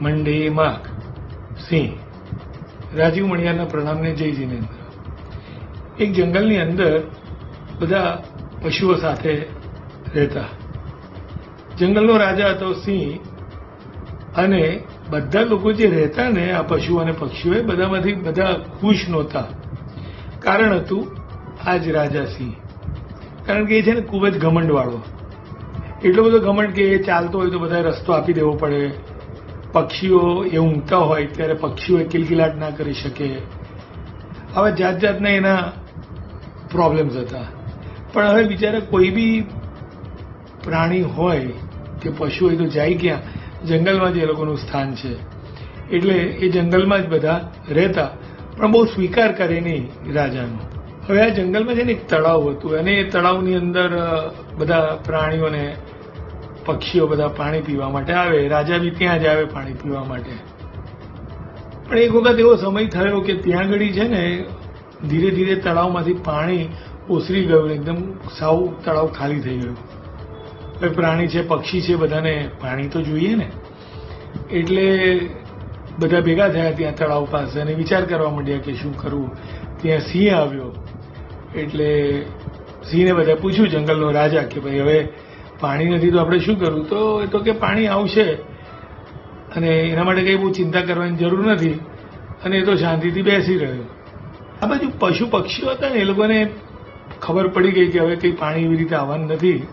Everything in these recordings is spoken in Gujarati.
મંડે માક સિંહ. રાજીવ મણિયારના પ્રણામને જય જીનેન્દ્ર. એક જંગલની અંદર બધા પશુઓ સાથે રહેતા. જંગલનો રાજા હતો સિંહ અને બધા લોકો જે રહેતા ને આ પશુ અને પક્ષીઓ બધામાંથી બધા ખુશ નહોતા. કારણ હતું આ જ રાજા સિંહ. કારણ કે એ છે ને ખૂબ જ ઘમંડવાળો. એટલો બધો ઘમંડ કે એ ચાલતો હોય તો બધા રસ્તો આપી દેવો પડે. પક્ષીઓ એ ઊંઘતા હોય ત્યારે પક્ષીઓ કિલકિલાટ ના કરી શકે. હવે જાત જાતના એના પ્રોબ્લેમ્સ હતા. પણ હવે બિચારા કોઈ બી પ્રાણી હોય કે પશુ હોય તો જાય ક્યાં? જંગલમાં જ એ લોકોનું સ્થાન છે. એટલે એ જંગલમાં જ બધા રહેતા. પણ બહુ સ્વીકાર કરે નહીં રાજાનો. હવે આ જંગલમાં છે ને એક તળાવ હતું. અને એ તળાવની અંદર બધા પ્રાણીઓને પક્ષીઓ બધા પાણી પીવા માટે આવે, રાજા બી ત્યાં જ આવે પાણી પીવા માટે. પણ એક વખત એવો સમય થયો કે ત્યાં આગળ છે ને, ધીરે ધીરે તળાવમાંથી પાણી ઓસરી ગયું, એકદમ સાવ તળાવ ખાલી થઈ ગયું. હવે પ્રાણી છે, પક્ષી છે, બધાને પાણી તો જોઈએ ને. એટલે બધા ભેગા થયા ત્યાં તળાવ પાસે અને વિચાર કરવા માંડ્યા કે શું કરવું. ત્યાં સિંહ આવ્યો. એટલે સિંહને બધા પૂછ્યું જંગલનો રાજા કે ભાઈ, હવે પાણી નથી તો આપણે શું કરવું તો એ તો કે પાણી આવશે. અને એના માટે કંઈ બહુ ચિંતા કરવાની જરૂર નથી. અને એ તો શાંતિથી બેસી રહ્યો. આ બાજુ પશુ પક્ષીઓ હતા ને, એ લોકોને ખબર પડી ગઈ કે હવે કંઈ પાણી એવી રીતે આવવાનું નથી.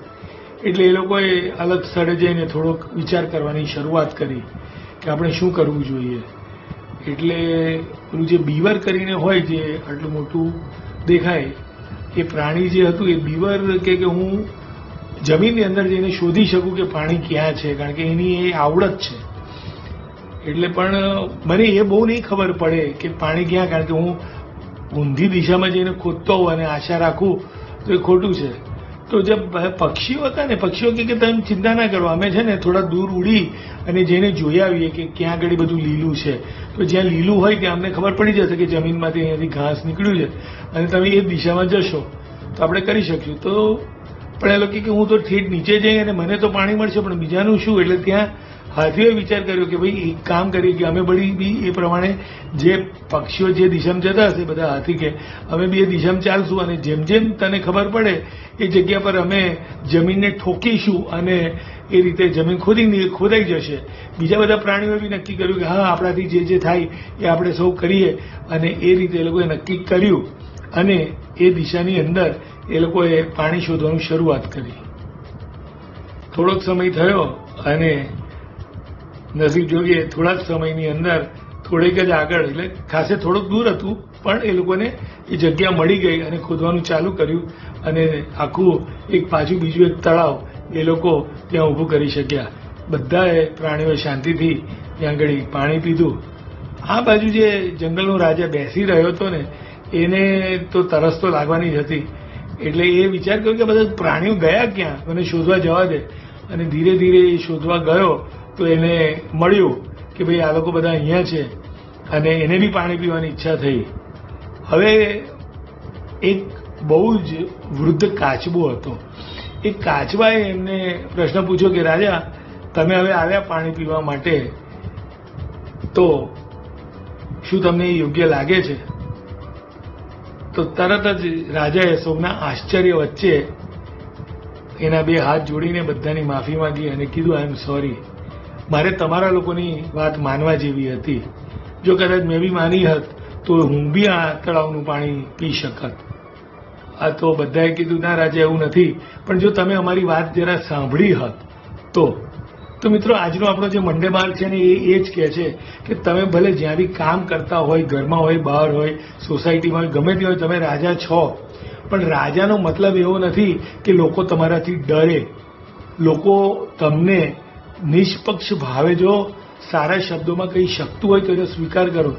એટલે એ લોકોએ અલગ સ્થળે જઈને થોડોક વિચાર કરવાની શરૂઆત કરી કે આપણે શું કરવું જોઈએ. એટલે પેલું જે બીવર કરીને હોય જે આટલું મોટું દેખાય, એ પ્રાણી જે હતું, એ બીવર કે હું જમીનની અંદર જઈને શોધી શકું કે પાણી ક્યાં છે, કારણ કે એની એ આવડત છે. એટલે પણ, મને એ બહુ નહીં ખબર પડે કે પાણી ક્યાં, કારણ કે હું ઊંધી દિશામાં જઈને ખોદતો હોઉં અને આશા રાખું તો એ ખોટું છે. તો જે પક્ષીઓ હતા ને, પક્ષીઓ કે તમે ચિંતા ના કરો, અમે છે ને થોડા દૂર ઉડી અને જઈને જોઈ આવીએ કે ક્યાં આગળ બધું લીલું છે. તો જ્યાં લીલું હોય ત્યાં અમને ખબર પડી જશે કે જમીનમાંથી અહીંયાથી ઘાસ નીકળ્યું છે. અને તમે એ દિશામાં જશો. તો આપણે કરી શકીશું. તો પણ એ લોકો કે હું તો ઠેઠ નીચે જઈ અને મને તો પાણી મળશે, પણ બીજાનું શું? એટલે ત્યાં હાથીઓએ વિચાર કર્યો કે ભાઈ, એક કામ કરીએ કે અમે બળી બી એ પ્રમાણે જે પક્ષીઓ જે દિશામાં જતા હશે બધા હાથી કે, અમે બી એ દિશામાં ચાલશું. અને જેમ જેમ તને ખબર પડે, એ જગ્યા પર અમે જમીનને ઠોકીશું અને એ રીતે જમીન ખોદી ખોદાઈ જશે. બીજા બધા પ્રાણીઓએ બી નક્કી કર્યું કે, હા, આપણાથી જે જે થાય એ આપણે સૌ કરીએ. અને એ રીતે એ લોકોએ નક્કી કર્યું. અને એ દિશાની અંદર એ લોકોએ પાણી શોધવાનું શરૂઆત કરી. થોડોક સમય થયો અને નસીબ જોઈએ થોડા જ સમયની અંદર થોડેક જ આગળ, એટલે ખાસે થોડુંક દૂર હતું, પણ એ લોકોને એ જગ્યા મળી ગઈ અને ખોદવાનું ચાલુ કર્યું અને આખું એક પાછું બીજું એક તળાવ એ લોકો ત્યાં ઊભું કરી શક્યા. બધાએ પ્રાણીઓ શાંતિથી ત્યાં આગળ પાણી પીધું. આ બાજુ જે જંગલનો રાજા બેસી રહ્યો હતો ને એને તો તરસ તો લાગવાની જ હતી. એટલે એ વિચાર કર્યો કે બધા પ્રાણીઓ ગયા ક્યાં? મને શોધવા જવા દે. અને ધીરે ધીરે એ શોધવા ગયો તો એને મળ્યું કે ભાઈ આ લોકો બધા અહીંયા છે અને એને બી પાણી પીવાની ઈચ્છા થઈ. હવે એક બહુ જ વૃદ્ધ કાચબો હતો. એ કાચબાએ એમને પ્રશ્ન પૂછ્યો કે, રાજા, તમે હવે આવ્યા પાણી પીવા માટે? તો શું તમને યોગ્ય લાગે છે? તો તરત જ રાજાએ સૌના આશ્ચર્ય વચ્ચે એના બે હાથ જોડીને બધાની માફી માંગી અને કીધું આઈ એમ સોરી મારે તમારા લોકોની વાત માનવા જેવી હતી. જો કદાચ મેં બી માની હોત, તો હું બી આ તળાવનું પાણી પી શકત. આ તો બધાએ કીધું, ના રાજા, એવું નથી. પણ જો તમે અમારી વાત જરા સાંભળી હોત, તો તો મિત્રો, આજનો આપણો જે મંડે માર્ગ છે ને, એ એ જ કહે છે કે તમે ભલે જ્યાં બી કામ કરતા હોય, ઘરમાં હોય, બહાર હોય, સોસાયટીમાં હોય, ગમે તે હોય, તમે રાજા છો. પણ રાજાનો મતલબ એવો નથી કે લોકો તમારાથી ડરે. લોકો તમને નિષ્પક્ષ ભાવે જો સારા શબ્દોમાં કંઈ શકતું હોય તો એનો સ્વીકાર કરો.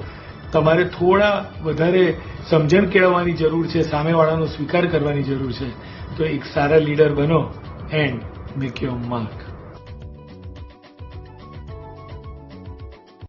તમારે થોડા વધારે સમજણ કેળવવાની જરૂર છે, સામેવાળાનો સ્વીકાર કરવાની જરૂર છે. તો એક સારા લીડર બનો એન્ડ મેક યોર માર્ક